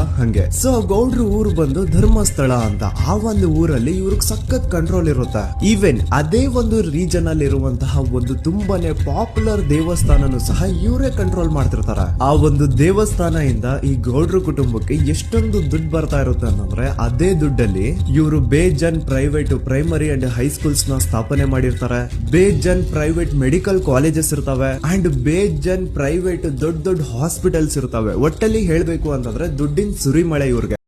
ಹಂಗೆ. ಸೊ ಗೌಡ್ರ ಊರು ಬಂದು ಧರ್ಮಸ್ಥಳ ಅಂತ, ಆ ಒಂದು ಊರಲ್ಲಿ ಇವ್ರಿಗೆ ಸಖತ್ ಕಂಟ್ರೋಲ್ ಇರುತ್ತೆ. ಈವನ್ ಅದೇ ಒಂದು ರೀಜನ್ ಅಲ್ಲಿ ಇರುವಂತಹ ಒಂದು ತುಂಬಾನೇ ಪಾಪ್ಯುಲರ್ ದೇವಸ್ಥಾನನು ಸಹ ಇವರೇ ಕಂಟ್ರೋಲ್ ಮಾಡ್ತಿರ್ತಾರ. ಆ ಒಂದು ದೇವಸ್ಥಾನ ಇಂದ ಈ ಗೌಡ್ರ ಕುಟುಂಬಕ್ಕೆ ಎಷ್ಟೊಂದು ದುಡ್ಡು ಬರ್ತಾ ಇರುತ್ತೆ ಅಂತಂದ್ರೆ ಅದೇ ದುಡ್ಡಲ್ಲಿ ಇವರು ಬೇಜನ್ ಪ್ರೈವೇಟ್ ಪ್ರೈಮರಿ ಅಂಡ್ ಹೈಸ್ಕೂಲ್ಸ್ನ ಸ್ಥಾಪನೆ ಮಾಡಿರ್ತಾರೆ. ಬೇಜನ್ ಪ್ರೈವೇಟ್ ಮೆಡಿಕಲ್ ಕಾಲೇಜಸ್ ಇರ್ತವೆ ಅಂಡ್ ಬೇಜನ್ ಪ್ರೈವೇಟ್ ದೊಡ್ಡ ದೊಡ್ಡ ಹಾಸ್ಪಿಟಲ್ಸ್ ಇರ್ತವೆ. ಒಟ್ಟಲ್ಲಿ ಹೇಳ್ಬೇಕು ಅಂತಂದ್ರೆ, ದುಡ್ಡಿನ ಸುರಿಮಳೆ ಇವ್ರಿಗೆ?